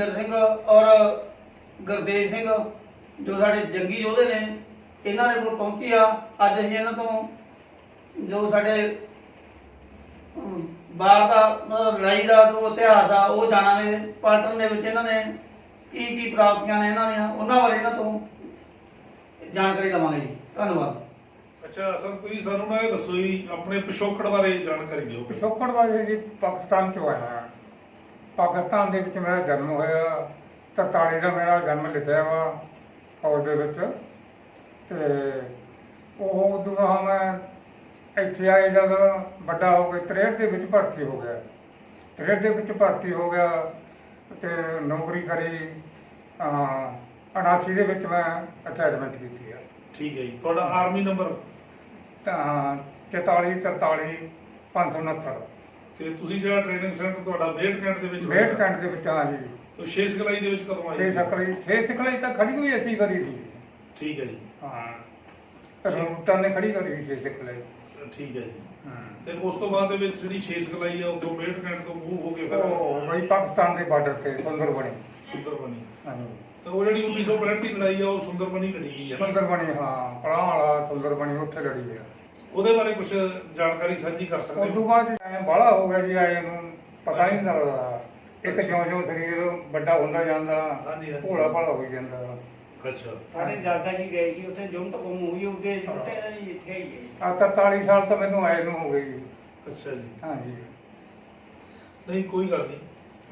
ਮਹਿੰਦਰ ਸਿੰਘ ਔਰ ਗੁਰਦੇਵ ਸਿੰਘ ਜੋ ਸਾਡੇ ਜੰਗੀ ਯੋਧੇ ਨੇ ਇਹਨਾਂ ਦੇ ਕੋਲ ਪਹੁੰਚੀ ਆ। ਅੱਜ ਅਸੀਂ ਇਹਨਾਂ ਤੋਂ ਜੋ ਸਾਡੇ ਬਾਹਰ ਦਾ ਮਤਲਬ ਲੜਾਈ ਦਾ ਜੋ ਇਤਿਹਾਸ ਆ ਉਹ ਜਾਣਾਂਗੇ। ਪਾਟਨ ਦੇ ਵਿੱਚ ਇਹਨਾਂ ਨੇ ਕੀ ਕੀ ਪ੍ਰਾਪਤੀਆਂ ਨੇ ਇਹਨਾਂ ਦੀਆਂ ਉਹਨਾਂ ਬਾਰੇ ਇਹਨਾਂ ਤੋਂ ਜਾਣਕਾਰੀ ਲਵਾਂਗੇ ਜੀ। ਧੰਨਵਾਦ। ਅੱਛਾ ਅਸਲ ਤੁਸੀਂ ਸਾਨੂੰ ਨਾ ਇਹ ਦੱਸੋ ਜੀ ਆਪਣੇ ਪਿਛੋਕੜ ਬਾਰੇ ਜਾਣਕਾਰੀ ਦਿਓ। ਪਿਛੋਕੜ ਵਾਲੇ ਜੀ ਪਾਕਿਸਤਾਨ ਚ ਹੋਇਆ। ਪਾਕਿਸਤਾਨ ਦੇ ਵਿੱਚ ਮੇਰਾ ਜਨਮ ਹੋਇਆ 43 ਦਾ ਮੇਰਾ ਜਨਮ ਲਿਖਿਆ ਵਾ ਫੌਜ ਦੇ ਵਿੱਚ। ਤੇ ਉਹ ਉਦੋਂ ਬਾਅਦ ਮੈਂ ਇੱਥੇ ਆਏ ਜਦ ਵੱਡਾ ਹੋ ਗਿਆ 63 ਦੇ ਵਿੱਚ ਭਰਤੀ ਹੋ ਗਿਆ। 63 ਦੇ ਵਿੱਚ ਭਰਤੀ ਹੋ ਗਿਆ ਤੇ ਨੌਕਰੀ ਕਰੀ ਅਹ 88 ਦੇ ਵਿੱਚ ਮੈਂ ਅਟੈਚਮੈਂਟ ਕੀਤੀ ਆ। ਠੀਕ ਹੈ ਜੀ ਤੁਹਾਡਾ ਆਰਮੀ ਨੰਬਰ? ਤਾਂ 44 43 569 ਤੇ ਤੁਸੀਂ ਜਿਹੜਾ ਟ੍ਰੇਨਿੰਗ ਸੈਂਟਰ ਤੁਹਾਡਾ ਵੇਟ ਕੈਂਟ ਦੇ ਵਿੱਚ ਵੇਟ ਕੈਂਟ ਦੇ ਵਿੱਚ ਆ ਜੀ। ਤੋਂ ਛੇ ਸਿਖਲਾਈ ਦੇ ਵਿੱਚ ਕਦੋਂ ਆਏ ਛੇ ਜੀ? ਸਕਲੀ ਛੇ ਸਕਲੀ ਤਾਂ ਖੜੀ ਹੋਈ ਅਸੀਂ ਕਰੀ ਸੀ। ਠੀਕ ਹੈ ਜੀ। ਹਾਂ। ਰੂਟਾਂ ਨੇ ਖੜੀ ਕਰੀ ਸੀ ਛੇ ਸਕਲੀ ਠੀਕ ਹੈ ਜੀ। ਹਾਂ। ਤੇ ਉਸ ਤੋਂ ਬਾਅਦ ਦੇ ਵਿੱਚ ਜਿਹੜੀ ਛੇ ਸਿਖਲਾਈ ਆ ਉਹ ਵੇਟ ਕੈਂਟ ਤੋਂ ਮੂਵ ਹੋ ਕੇ ਫਿਰ ਉਹ ਬਈ ਪਾਕਿਸਤਾਨ ਦੇ ਬਾਰਡਰ ਤੇ ਸੁੰਦਰਬਨੀ। ਸੁੰਦਰਬਨੀ। ਹਾਂਜੀ। ਤੇ ਉਹ ਜਿਹੜੀ 1965 ਦੀ ਲੜਾਈ ਆ ਉਹ ਸੁੰਦਰਬਨੀ ਲੜੀ ਗਈ ਹੈ ਨਾ? ਸੁੰਦਰਬਨੀ ਹਾਂ। ਪੜਾਂ ਵਾਲਾ ਸੁੰਦਰਬਨੀ ਉੱਥੇ ਲੜੀ ਆ। ਉਹਦੇ ਬਾਰੇ ਕੁਝ ਜਾਣਕਾਰੀ ਸਾਂਝੀ ਕਰ ਸਕਦੇ ਉਸ ਤੋਂ ਹੋ ਬਾਅਦ ਐ ਬਾਹਲਾ ਹੋ ਗਿਆ ਜੀ ਆਏ ਨੂੰ ਪਤਾ ਹੀ ਨਹੀਂ ਲੱਗਦਾ। ਇੱਕ ਜਿਉਂ ਜਿਉਂ ਸਰੀਰ ਵੱਡਾ ਹੁੰਦਾ ਜਾਂਦਾ ਹਾਂਜੀ, ਹਾਂਜੀ। ਭੋਲਾ ਭਾਲਾ ਹੋਈ ਜਾਂਦਾ। ਅੱਛਾ। ਸਾਡੇ ਦਾਦਾ ਜੀ ਗਏ ਸੀ ਉੱਥੇ ਜੁਮਟ ਕੌਮ ਹੋਈ ਉਹਦੇ ਉੱਤੇ ਜੀ ਇੱਥੇ ਹੀ ਹੈ ਆ 43 ਸਾਲ ਤਾਂ ਮੈਨੂੰ ਆਏ ਨੂੰ ਹੋ ਗਏ ਜੀ। ਅੱਛਾ ਜੀ। ਹਾਂਜੀ। ਨਹੀਂ ਕੋਈ ਗੱਲ ਨਹੀਂ।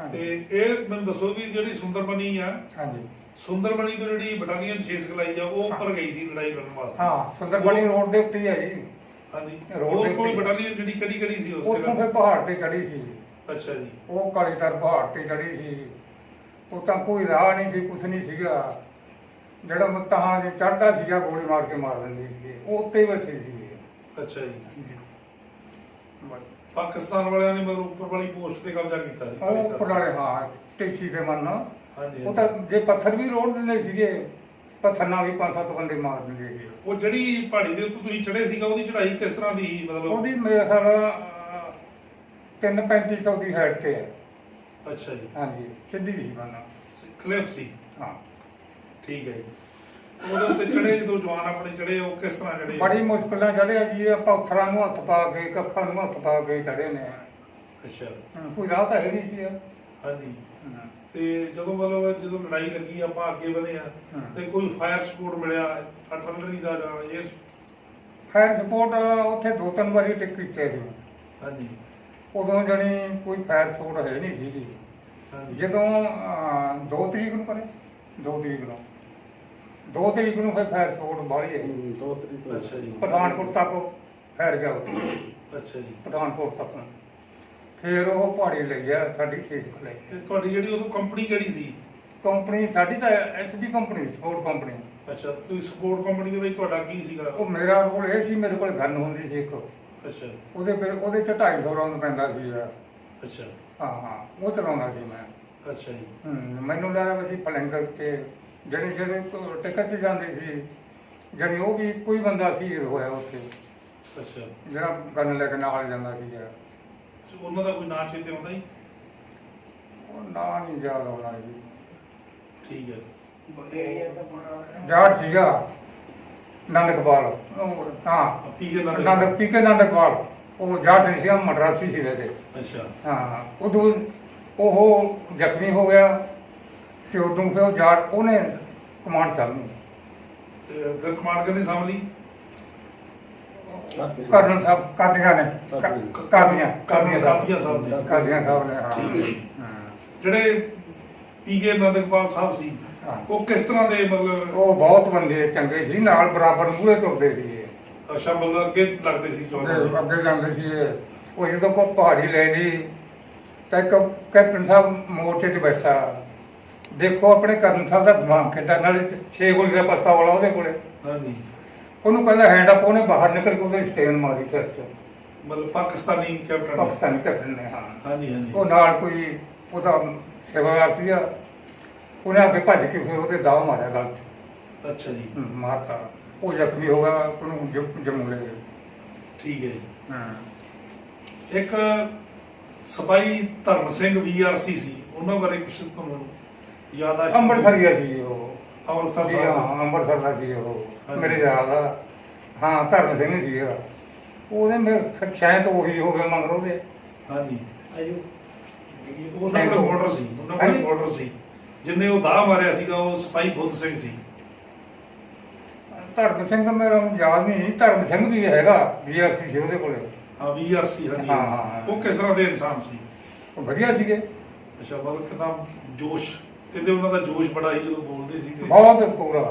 ਹਾਂਜੀ। ਤੇ ਇਹ ਮੈਨੂੰ ਦੱਸੋ ਵੀ ਜਿਹੜੀ ਸੁੰਦਰਬਨੀ ਆ ਹਾਂਜੀ। ਸੁੰਦਰਬਨੀ ਤੋਂ ਜਿਹੜੀ ਬਟਾਲੀਅਨ 6 ਸਿਖਲਾਈ ਆ ਉਹ ਉੱਪਰ ਗਈ ਸੀ ਲੜਾਈ ਲੜਨ ਵਾਸਤੇ? ਹਾਂ ਸੁੰਦਰਬਨੀ ਰੋਡ ਦੇ ਉੱਤੇ ਹੀ ਹੈ ਜੀ। ਹਾਂਜੀ। ਰੋਡ ਹੋਰ ਦੇ ਕੋਈ ਉੱਤੇ। ਬਟਾਲੀਅਨ ਜਿਹੜੀ ਕਿਹੜੀ ਕਿਹੜੀ ਸੀ ਉਸ ਉੱਥੋਂ ਤੇ ਫਿਰ ਪਹਾੜ ਤੇ ਚੜੀ ਸੀ। ਅੱਛਾ ਜੀ। ਉਹ ਕਾਲੀਦਰ ਪਹਾੜ ਤੇ ਚੜੀ ਸੀ। ਉਹ ਤਾਂ ਕੋਈ ਰਾਹ ਨਹੀਂ ਸੀ ਕੁਛ ਨਹੀਂ ਸੀਗਾ। ਜਿਹੜਾ ਮਤਾਂ ਜੇ ਚੜਦਾ ਸੀਗਾ ਗੋਲੀ ਮਾਰ ਕੇ ਮਾਰ ਦਿੰਦੇ ਸੀ ਉਹ ਉੱਤੇ ਬੈਠੇ ਸੀ ਅੱਛਾ ਜੀ। ਪਾਕਿਸਤਾਨ ਵਾਲਿਆਂ ਨੇ ਮਤਲਬ ਉੱਪਰ ਵਾਲੀ ਪੋਸਟ ਤੇ ਕਬਜ਼ਾ ਕੀਤਾ ਸੀ। ਉਹ ਉੱਪਰ ਵਾਲੇ ਹਾਂ ਟੇਚੀ ਦੇ ਮਨ ਹਾਂਜੀ ਉਹ ਤਾਂ ਜੇ ਪੱਥਰ ਵੀ ਰੋੜ ਦਿੰਦੇ ਸੀਗੇ ਪੱਥਰ ਨਾਲ ਵੀ ਪੰਜ ਸੱਤ ਬੰਦੇ ਮਾਰ ਦਿੰਦੇ ਉਹ ਜਿਹੜੀ ਪਹਾੜੀ ਦੇ ਉੱਤੇ ਤੁਸੀਂ ਚੜੇ ਸੀਗਾ ਉਹਦੀ ਚੜ੍ਹਾਈ ਕਿਸ ਤਰ੍ਹਾਂ ਦੀ ਸੀ? ਮਤਲਬ? ਉਹਦੀ ਮੇਰੇ ਖਿਆਲ ਅਹ, ਤਿੰਨ 3500 ਦੀ ਹਾਈਟ ਤੇ ਹੈ। ਅੱਛਾ ਜੀ। ਹਾਂਜੀ ਸਿੱਧੀ ਸੀ ਬੰਨਾ ਕਲਿਫ ਸੀ। ਹਾਂ। ਠੀਕ ਹੈ ਜੀ। ਉਹਦੇ ਉੱਤੇ ਚੜੇ ਜਦੋਂ ਜਵਾਨ ਆਪਣੇ ਚੜੇ ਉਹ ਕਿਸ ਤਰ੍ਹਾਂ ਚੜੇ ਬੜੀ ਮੁਸ਼ਕਿਲ ਚੜਿਆ ਜੀ ਇਹ ਪੱਥਰਾਂ ਨੂੰ ਹੱਥ ਪਾ ਕੇ ਕੱਖਾਂ ਨੂੰ ਹੱਥ ਪਾ ਕੇ ਚੜੇ ਨੇ। ਅੱਛਾ। ਕੋਈ ਰਾਹ ਤਾਂ ਹੈ ਨਹੀਂ ਸੀ ਹਾਂਜੀ। ਤੇ ਜਦੋਂ ਮਤਲਬ ਜਦੋਂ ਲੜਾਈ ਲੱਗੀ ਆਪਾਂ ਅੱਗੇ ਵਧੇ ਆ ਹਾਂ। ਤੇ ਕੋਈ ਫਾਇਰ ਸਪੋਰਟ ਮਿਲਿਆ ਅਟਲਰੀ ਦਾ ਜਾਂ 에ਅਰ ਖੈਰ ਸਪੋਰਟ ਉੱਥੇ ਦੋ ਤਿੰਨ ਵਾਰੀ ਟਿਕ ਕੀਤੇ ਸੀ। ਹਾਂਜੀ। ਉਦੋਂ ਜਣੀ ਕੋਈ ਫਾਇਰ ਸਪੋਰਟ ਹੈ ਨਹੀਂ ਸੀਗੀ। ਹਾਂਜੀ। ਜਦੋਂ 2 ਤਰੀਕ ਨੂੰ ਕਰੇ 2 ਤਰੀਕ ਨੂੰ। 2 ਤਰੀਕ ਨੂੰ ਫਿਰ ਫਾਇਰ ਸਪੋਰਟ ਬਾਹਲੀ ਹੈ ਦੋ ਤਰੀਕ ਅੱਛਾ ਜੀ। ਪਠਾਨਕੋਟ ਤੱਕ ਫੈਰ ਗਿਆ ਉੱਥੇ। ਅੱਛਾ ਜੀ। ਪਠਾਨਕੋਟ ਤੱਕ। ਨੂੰ। ਫਿਰ ਉਹ ਪਹਾੜੀ ਲਈ ਗਿਆ ਸਾਡੀ ਛੇ ਲਈ ਇਹ ਤੁਹਾਡੀ ਜਿਹੜੀ ਉਦੋਂ ਕੰਪਨੀ ਕਿਹੜੀ ਸੀ? ਕੰਪਨੀ ਸਾਡੀ ਤਾਂ ਐਸਡੀ ਕੰਪਨੀ ਸਪੋਰਟ ਕੰਪਨੀ। ਅੱਛਾ ਤੁਸੀਂ ਸਪੋਰਟ ਕੰਪਨੀ ਦੇ ਵਿੱਚ ਤੁਹਾਡਾ ਕੀ ਸੀਗਾ? ਉਹ ਮੇਰਾ ਰੋਲ ਇਹ ਸੀ ਮੇਰੇ ਕੋਲ ਗਨ ਹੁੰਦੀ ਸੀ ਇੱਕ। ਅੱਛਾ। ਉਹਦੇ ਫਿਰ ਉਹਦੇ ਚ 250 ਰੌਂਦ ਪੈਂਦਾ ਸੀ ਅੱਛਾ। ਹਾਂ ਹਾਂ ਉਹ ਚਲਾਉਣਾ ਸੀ ਮੈਂ। ਅੱਛਾ ਜੀ। ਹਮ, ਮੈਨੂੰ ਲੱਗਦਾ ਸੀ ਫਲੈਂਕਰ ਤੇ ਜਿਹੜੇ ਜਿਹੜੇ ਟਿਕਟ 'ਚ ਜਾਂਦੇ ਸੀ ਜਾਣੀ ਉਹ ਵੀ ਕੋਈ ਬੰਦਾ ਸੀ ਹੋਇਆ ਉੱਥੇ। ਅੱਛਾ। ਜਿਹੜਾ ਗਨ ਲੈ ਕੇ ਨਾਲ ਜਾਂਦਾ ਸੀ ਅੱਛਾ, ਉਹਨਾਂ ਦਾ ਕੋਈ ਨਾਂ ਚੇਤੇ ਆਉਂਦਾ ਜੀ? ਉਹ ਨਾਂ ਨਹੀਂ ਯਾਦ ਆਉਣਾ ਜੀ। ਠੀਕ ਹੈ। ਤਾਂ ਜਾਟ ਸੀਗਾ ਨੰਦਕਪਾਲ। ਉਹ, ਹਾਂ। ਪੀ ਕੇ ਨਾਲ ਨੰਦ ਪੀਕੇ ਨੰਦਕਪਾਲ। ਉਹ ਜਾਟ ਨਹੀਂ ਸੀਗਾ ਮਦਰਾਸੀ ਸੀ ਵੈਸੇ ਅੱਛਾ। ਹਾਂ ਉਦੋਂ ਉਹ ਜ਼ਖਮੀ ਹੋ ਗਿਆ ਤੇ ਉਦੋਂ ਫਿਰ ਉਹ ਜਾਟ ਉਹਨੇ ਕਮਾਂਡ ਸਾਹਮਣੇ ਤੇ ਫਿਰ ਕਮਾਂਡ ਕਰਨੀ ਸਾਂਭ ਲਈ? ਕਰਨਲ ਸਾਹਿਬ ਕਾਦੀਆਂ ਨੇ ਕ- ਕਾਦੀਆਂ ਕਾਦੀਆਂ ਕਾਦੀਆਂ ਸਾਹਿਬ ਨੇ ਕਾਦੀਆਂ ਸਾਹਿਬ ਨੇ ਹਾਂ ਠੀਕ ਹੈ। ਹਾਂ। ਜਿਹੜੇ ਪੀ ਕੇ ਨੰਦਕਪਾਲ ਸਾਹਿਬ ਸੀ ਹਾਂ। ਉਹ ਕਿਸ ਤਰ੍ਹਾਂ ਦੇ ਮਤਲਬ ਉਹ ਬਹੁਤ ਬੰਦੇ ਚੰਗੇ ਸੀ ਨਾਲ ਬਰਾਬਰ ਮੂਹਰੇ ਤੁਰਦੇ ਸੀ ਇਹ। ਅੱਛਾ ਮਤਲਬ ਅੱਗੇ ਲੱਗਦੇ ਸੀ ਉਹਦੇ ਜਵਾਨ ਅੱਗੇ ਜਾਂਦੇ ਸੀ ਇਹ। ਉਹ ਜਦੋਂ ਕੋ ਪਹਾੜੀ ਲੈ ਲਈ ਤਾਂ ਇੱਕ ਕੈਪਟਨ ਸਾਹਿਬ ਮੋਰਚੇ 'ਚ ਬੈਠਾ ਦੇਖੋ ਆਪਣੇ ਕਰਨਲ ਸਾਹਿਬ ਦਾ ਦਿਮਾਗ ਕਿੱਦਾਂ ਨਾਲ ਛੇ ਗੋਲੀ ਦਾ ਪਸਤਾ ਵਾਲਾ ਉਹਦੇ ਕੋਲੇ ਹਾਂਜੀ ਉਹਨੂੰ ਕਹਿੰਦਾ ਹੈਂਡ ਅਪ ਉਹਨੇ ਬਾਹਰ ਨਿਕਲ ਕੇ ਉਹਦੇ ਸਟੇਨ ਮਾਰੀ ਸਿਰ 'ਚ ਮਤਲਬ ਪਾਕਿਸਤਾਨੀ ਕੈਪਟਨ ਪਾਕਿਸਤਾਨੀ ਕੈਪਟਨ ਨੇ ਹਾਂ। ਹਾਂਜੀ ਹਾਂਜੀ। ਉਹ ਨਾਲ ਕੋਈ ਉਹਦਾ ਸੇਵਾਦਾਰ ਸੀਗਾ। ਉਹਨੇ ਅੱਗੇ ਭੱਜ ਕੇ ਫਿਰ ਉਹਦੇ ਦਾਅ ਮਾਰਿਆ ਗਲ 'ਚ ਅੱਛਾ ਜੀ। ਹਮ, ਮਾਰਤਾ। ਉਹ ਜ਼ਖਮੀ ਹੋ ਗਿਆ ਉਹਨੂੰ ਜੰਮੂ ਲੈ ਗਏ। ਠੀਕ ਹੈ ਜੀ। ਹਾਂ। ਇੱਕ ਸਪਾਈ ਧਰਮ ਸਿੰਘ ਵੀਆਰਸੀ ਸੀ ਉਹਨਾਂ ਬਾਰੇ ਕੁਝ ਤੁਹਾਨੂੰ ਯਾਦ ਆ? ਅੰਮ੍ਰਿਤਸਰ ਗਿਆ ਸੀ ਉਹ। ਅੰਮ੍ਰਿਤਸਰ ਜੀ ਸਾਹਿਬ ਹਾਂ ਅੰਮ੍ਰਿਤਸਰ ਦਾ ਸੀ ਉਹ ਹਾਂਜੀ। ਮੇਰੇ ਯਾਦ ਆ ਹਾਂ ਧਰਮ ਸਿੰਘ ਉਹਦੇ ਮੇਰੇ ਸ਼ਾਇਦ ਉਹੀ ਹੋ ਗਿਆ ਮਗਰ ਉਹਦੇ। ਹਾਂਜੀ। ਆਜੋ। ਉਹਨਾਂ ਕੋਲ ਬਾਰਡਰ ਸੀ ਉਹਨਾਂ ਕੋਲ ਹਾਂਜੀ। ਬਾਰਡਰ ਸੀ। ਜਿੰਨੇ ਉਹ ਦਾਹ ਮਾਰਿਆ ਸੀਗਾ ਉਹ ਸਪਾਈ ਬੁੱਧ ਸਿੰਘ ਸੀ। ਧਰਮ ਸਿੰਘ ਮੇਰਾ ਯਾਦ ਨਹੀਂ ਧਰਮ ਸਿੰਘ ਵੀ ਹੈਗਾ ਬੀਆਰਸੀ ਸੀ ਉਹਦੇ ਕੋਲੇ। ਹਾਂ ਵੀਆਰਸੀ ਹਾਂਜੀ। ਹਾਂ, ਹਾਂ, ਹਾਂ। ਉਹ ਕਿਸ ਤਰ੍ਹਾਂ ਦੇ ਇਨਸਾਨ ਸੀ? ਉਹ ਵਧੀਆ ਸੀਗੇ। ਅੱਛਾ ਮਤਲਬ ਕਿਦਾਂ ਜੋਸ਼ ਕਹਿੰਦੇ ਉਹਨਾਂ ਦਾ ਜੋਸ਼ ਬੜਾ ਸੀ ਜਦੋਂ ਬੋਲਦੇ ਸੀ ਬਹੁਤ ਪੂਰਾ।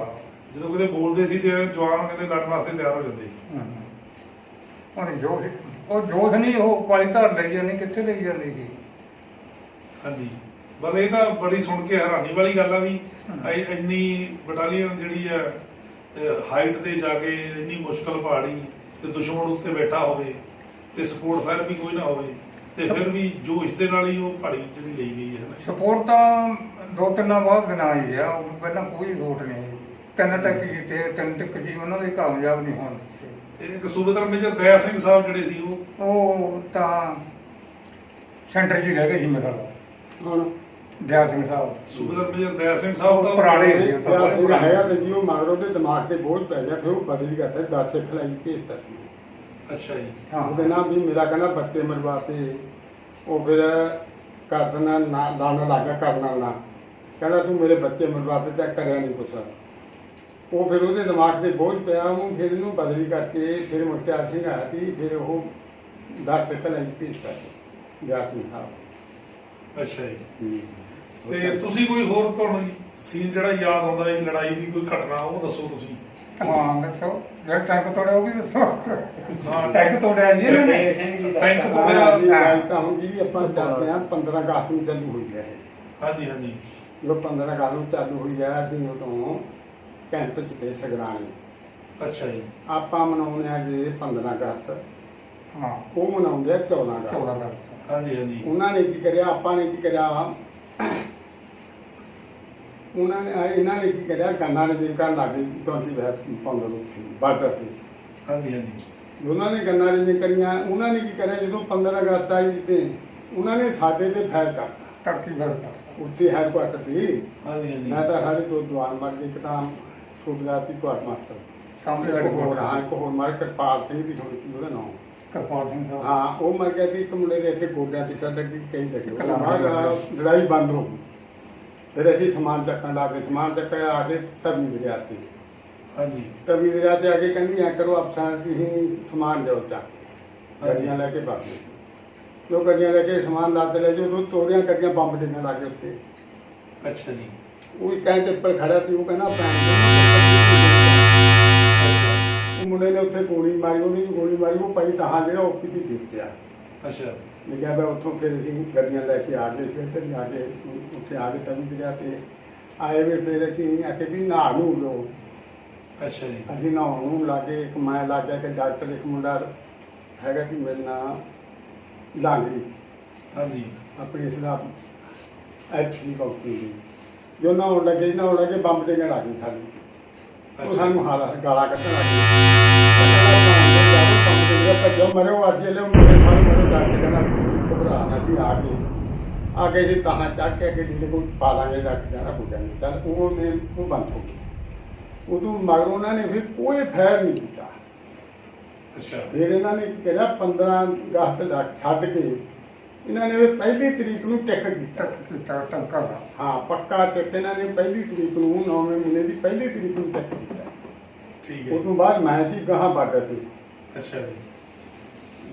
ਜਦੋਂ ਕਿਤੇ ਬੋਲਦੇ ਸੀ ਤੇ ਜਵਾਨ ਕਹਿੰਦੇ ਲੜਨ ਵਾਸਤੇ ਤਿਆਰ ਹੋ ਜਾਂਦੇ ਸੀ। ਉਹਨੇ ਜੋਸ਼ ਉਹ ਜੋਸ਼ ਨਹੀਂ ਉਹ ਕਾਲੀ ਧਰ ਲਈ ਜਾਂਦੀ ਕਿੱਥੇ ਲਈ ਜਾਂਦੀ ਸੀ? ਹਾਂਜੀ। ਪਰ ਇਹ ਤਾਂ ਬੜੀ ਸੁਣ ਕੇ ਹੈਰਾਨੀ ਵਾਲੀ ਗੱਲ ਆ ਵੀ ਐ- ਇੰਨੀ ਬਟਾਲੀਅਨ ਜਿਹੜੀ ਹੈ ਹਾਈਟ ਤੇ ਜਾ ਕੇ ਇੰਨੀ ਮੁਸ਼ਕਲ ਪਹਾੜੀ ਤੇ ਦੁਸ਼ਮਣ ਉੱਤੇ ਬੈਠਾ ਹੋਵੇ ਤੇ ਸਪੋਰਟ ਫਾਇਰ ਵੀ ਕੋਈ ਨਾ ਹੋਵੇ ਤੇ ਫਿਰ ਵੀ ਜੋਸ਼ ਦੇ ਨਾਲ ਹੀ ਉਹ ਪਹਾੜੀ ਜਿਹੜੀ ਲਈ ਗਈ ਹੈ ਨਾ। ਸਪੋਰਟ ਤਾਂ ਦੋ ਤਿੰਨਾਂ ਬਾਅਦ ਗਨਾਈ ਆ ਉਹ ਤੋਂ ਪਹਿਲਾਂ ਕੋਈ ਵੋਟ ਨਹੀਂ। ਤਿੰਨ ਟੱਕ ਕੀਤੇ ਤਿੰਨ ਟੱਕ ਜੀ ਉਹਨਾਂ ਦੇ ਕਾਮਯਾਬ ਨਹੀਂ ਹੋਣ ਦਿੱਤੇ। ਇਹ ਇੱਕ ਸੂਬੇਦਾਰ ਮੇਜਰ ਦਇਆ ਸਿੰਘ ਸਾਹਿਬ ਜਿਹੜੇ ਸੀ ਉਹ? ਉਹ ਤਾਂ ਸੈਂਟਰ 'ਚ ਹੀ ਰਹਿ ਗਏ ਸੀ ਮੇਰਾ। ਹੁਣ ਦਿਆ ਸਿੰਘ ਸਾਹਿਬ। ਸੂਬੇਦਾਰ ਮੇਜਰ ਦਇਆ ਸਿੰਘ ਸਾਹਿਬ ਦਾ ਪੁਰਾਣੇ ਸੀ। ਸਿੰਘ ਹੈਗਾ ਤੇ ਜੀ ਉਹ ਮਗਰੋਂ ਦੇ ਦਿਮਾਗ ਤੇ ਬੋਝ ਪੈ ਗਿਆ ਫਿਰ ਉਹ ਬਦਲੀ ਕਰਤਾ 10 ਸਿੱਖ ਲਈ ਭੇਜਤਾ ਸੀ। ਅੱਛਾ ਜੀ। ਹਾਂ। ਉਹਦੇ ਨਾਲ ਵੀ ਮੇਰਾ ਕਹਿੰਦਾ ਬੱਚੇ ਮਰਵਾਤੇ ਉਹ ਫਿਰ ਕਰ ਦੇਣਾ ਨਾ ਲਾਣਾ ਲੱਗਾ ਕਰਨਾ ਨਾ। ਕਹਿੰਦਾ ਤੂੰ ਮੇਰੇ ਬੱਚੇ ਮਰਵਾਤੇ ਤੇ ਕਰਿਆ ਨਹੀਂ ਕੁਛ। ਉਹ ਫਿਰ ਉਹਦੇ ਦਿਮਾਗ ਤੇ ਬੋਝ ਪਿਆ ਉਹਨੂੰ ਫਿਰ ਇਹਨੂੰ ਬਦਲੀ ਕਰਕੇ ਫਿਰ ਮੁਖਤਿਆਰ ਸਿੰਘ ਆਇਆ ਸੀ ਫਿਰ ਉਹ 10 ਸਿੱਖ ਲਈ ਭੇਜਤਾ ਸੀ ਗਿਆ ਸਿੰਘ ਸਾਹਿਬ। ਅੱਛਾ ਜੀ। ਤੇ ਤੁਸੀਂ ਕੋਈ ਹੋਰ ਤੁਹਾਨੂੰ ਸੀਨ ਜਿਹੜਾ ਯਾਦ ਆਉਂਦਾ ਹੈ ਲੜਾਈ ਦੀ ਕੋਈ ਘਟਨਾ ਉਹ ਦੱਸੋ ਤੁਸੀਂ। ਹਾਂ ਦੱਸੋ। ਜਿਹੜਾ ਟੈਂਕ ਤੋੜਿਆ ਉਹ ਵੀ ਦੱਸੋ। ਹਾਂ ਟੈਂਕ ਤੋੜਿਆ ਜੀ ਇਹਨਾਂ। ਟੈਂਕ ਸਵਾਲ। ਤੋਂ ਹੁਣ ਜਿਹੜੀ ਆਪਾਂ ਚੱਲਦੇ ਆ 15 ਅਗਸਤ ਨੂੰ ਚਾਲੂ ਹੋਈ ਹੈ। ਹਾਂਜੀ ਹਾਂਜੀ। ਜੋ 15 ਅਗਸਤ ਨੂੰ ਚਾਲੂ ਹੋਈ ਹੈ ਅਸੀਂ ਉਦੋਂ ਕੈਂਪ 'ਚ ਤੇ ਸਗਰਾਣੀ। ਅੱਛਾ ਜੀ। ਆਪਾਂ ਮਨਾਉਂਦੇ ਆ ਜੀ 15 ਅਗਸਤ। ਹਾਂ। ਉਹ ਮਨਾਉਂਦੇ ਆ 14 ਅਗਸਤ। 14 ਦਾ ਹਾਂਜੀ ਹਾਂਜੀ। ਉਹਨਾਂ ਨੇ ਕੀ ਕਰਿਆ ਆਪਾਂ ਨੇ ਕੀ ਕਰਿਆ? ਉਹਨਾਂ ਨੇ ਇਹਨਾਂ ਨੇ ਕੀ ਕਰਿਆ? ਗੰਨਾ ਨੇ ਦੇ ਘਰ ਲਾਗੇ 25 ਪਾਉਂਡਰ ਉੱਥੇ ਬਾਰਡਰ ਤੇ। ਹਾਂਜੀ ਹਾਂਜੀ। ਉਹਨਾਂ ਨੇ ਗੰਨਾ ਨੇ ਕਰੀਆਂ ਉਹਨਾਂ ਨੇ ਕੀ ਕਰਿਆ? ਜਦੋਂ 15 ਅਗਸਤ ਆਈ ਤੇ ਉਹਨਾਂ ਨੇ ਸਾਡੇ ਤੇ ਫਾਇਰ ਕਰਤਾ। ਤੜਕੀ। ਵਰਤਾ ਉੱਥੇ ਹੈਡਕੁਆਟਰ ਤੇ। ਹਾਂਜੀ ਹਾਂਜੀ। ਮੈਂ ਤਾਂ ਸਾਡੇ ਦੋ ਜਵਾਨ ਮਰ ਇੱਕ ਤਾਂ ਸੂਬੇਦਾਰ ਦੀ ਕੁਆਟ ਮਾਸਟਰ ਸਾਹਮਣੇ ਹੋਰ ਲੜਕੋਟ ਹਾਂ ਇੱਕ ਹੋਰ ਮਰ ਕਿਰਪਾਲ ਸਿੰਘ ਦੀ ਥੋੜੀ ਕੀ ਉਹਦਾ ਨਾਮ। ਕਰਪਾਲ ਸਿੰਘ ਸਾਹਿਬ। ਹਾਂ ਉਹ ਮਰ ਗਿਆ ਸੀ ਇੱਕ ਮੁੰਡੇ ਦੇ ਇੱਥੇ ਗੋਡਿਆਂ ਤੇ ਸੱਟ ਲੱਗੀ ਕਈ ਲੱਗੇ। ਲੜਾਈ ਬੰਦ ਹੋ ਗਈ। ਫਿਰ ਅਸੀਂ ਸਮਾਨ ਚੱਕਣ ਲੱਗ ਪਏ ਸਮਾਨ ਚੱਕਣ ਆ ਕੇ ਤਵੀ ਦਰਿਆ ਤੇ ਹਾਂਜੀ। ਤਵੀ ਦਰਿਆ ਤੇ ਆ ਕੇ ਕਹਿੰਦੀ ਐ ਕਰੋ ਅਫਸਰ ਤੁਸੀਂ ਸਮਾਨ ਲਿਓ ਚੱਕ ਕੇ। ਗੱਡੀਆਂ ਲੈ ਕੇ ਬਾਕੀ ਸੀ। ਜੋ ਗੱਡੀਆਂ ਲੈ ਕੇ ਸਮਾਨ ਲਾਦੇ ਲੈ ਜੋ ਤੋੜੀਆਂ ਗੱਡੀਆਂ ਬੰਬ ਡਿੱਗਣ ਲੱਗੇ ਉੱਤੇ। ਅੱਛਾ ਜੀ। ਉਹ ਇੱਕ ਕੈਂਟ ਉੱਪਰ ਖੜਾ ਸੀ ਉਹ ਕਹਿੰਦਾ ਭੈਣ ਉਹ ਮੁੰਡੇ ਨੇ ਉੱਥੇ ਗੋਲੀ ਮਾਰੀ ਉਹਨੇ ਵੀ ਗੋਲੀ ਮਾਰੀ ਉਹ ਪਈ ਤਾਂ ਜਿਹੜਾ ਉਹ ਕਿਤੇ ਡਿੱਗ ਪਿਆ। ਅੱਛਾ। ਲਿਖਿਆ ਮੈਂ ਉੱਥੋਂ ਫਿਰ ਅਸੀਂ ਗੱਡੀਆਂ ਲੈ ਕੇ ਆ ਗਏ ਸੀ ਇੱਧਰ ਜਾ ਕੇ ਉੱਥੇ ਆ ਕੇ ਤਵੀ ਦਰਿਆ ਤੇ ਆਏ ਵੀ ਫਿਰ ਅਸੀਂ ਆਖੇ ਵੀ ਨਹਾ ਨੂੰ ਲੋ ਅੱਛਾ ਜੀ। ਅਸੀਂ ਨਹਾਉਣ ਨੂੰ ਲਾਗੇ ਇੱਕ ਮੈਂ ਲੱਗ ਗਿਆ ਕਿ ਡਾਕਟਰ ਇੱਕ ਮੁੰਡਾ ਹੈਗਾ ਸੀ ਮੇਰੇ ਨਾਲ। ਲਾਂਗਰੀ ਹਾਂਜੀ। ਆਪਣੀ ਇਸ ਦਾ ਐਚਪੀ ਕੰਪਨੀ ਦੀ ਜੋ ਨਹਾਉਣ ਲੱਗੇ ਨਹਾਉਣ ਲੱਗੇ ਬੰਬ ਦੇ ਨਾਲ ਲੱਗੇ ਸਾਨੂੰ ਉਹ ਸਾਨੂੰ ਹਾਲਾ ਗਾਲਾਂ ਕੱਢਣ ਲੱਗ ਗਏ। ਕਹਿੰਦਾ ਭੈਣ ਦੇ ਯਾਰੋ ਕੰਮ ਦੇ ਜਿਹੜਾ ਭੱਜੋ ਮਰੋ ਆਠੀ ਲੈ ਮੇਰੇ ਸਾਰੇ ਮਰੋ ਡਾਕਟਰ ਕਹਿੰਦਾ ਘਬਰਾ ਨਾ ਸੀ ਆ ਗਏ। ਆ ਕੇ ਜੀ ਤਾਂ ਚੱਕ ਕੇ ਕਿ ਲੀੜੇ ਕੋਲ ਪਾ ਲਾਂਗੇ ਡਾਕਟਰ ਕਹਿੰਦਾ ਬੁੱਢਾ ਨਹੀਂ ਚੱਲ ਉਹ ਨੇ ਉਹ ਬੰਦ ਹੋ ਗਈ। ਉਦੋਂ ਮਗਰ ਉਹਨਾਂ ਨੇ ਫਿਰ ਕੋਈ ਫੈਰ ਨਹੀਂ ਕੀਤਾ। ਅੱਛਾ। ਫਿਰ ਇਹਨਾਂ ਨੇ ਕੀ ਕਰਿਆ 15 ਅਗਸਤ ਦਾ ਛੱਡ ਕੇ ਇਹਨਾਂ ਨੇ ਪਹਿਲੀ ਤਰੀਕ ਨੂੰ ਟਿਕ ਕੀਤਾ ਟੱਕ ਕੀਤਾ ਟੰਕਾ ਦਾ। ਹਾਂ ਪੱਕਾ ਟਿਕ ਇਹਨਾਂ ਨੇ ਪਹਿਲੀ ਤਰੀਕ ਨੂੰ ਨੌਵੇਂ ਮਹੀਨੇ ਦੀ ਪਹਿਲੀ ਤਰੀਕ ਨੂੰ ਟਿਕ ਕੀਤਾ। ਠੀਕ ਉਸ ਹੈ। ਤੋਂ ਬਾਅਦ ਮੈਂ ਸੀ ਗਾਹਾਂ ਬਾਰਡਰ ਤੇ। ਅੱਛਾ ਜੀ।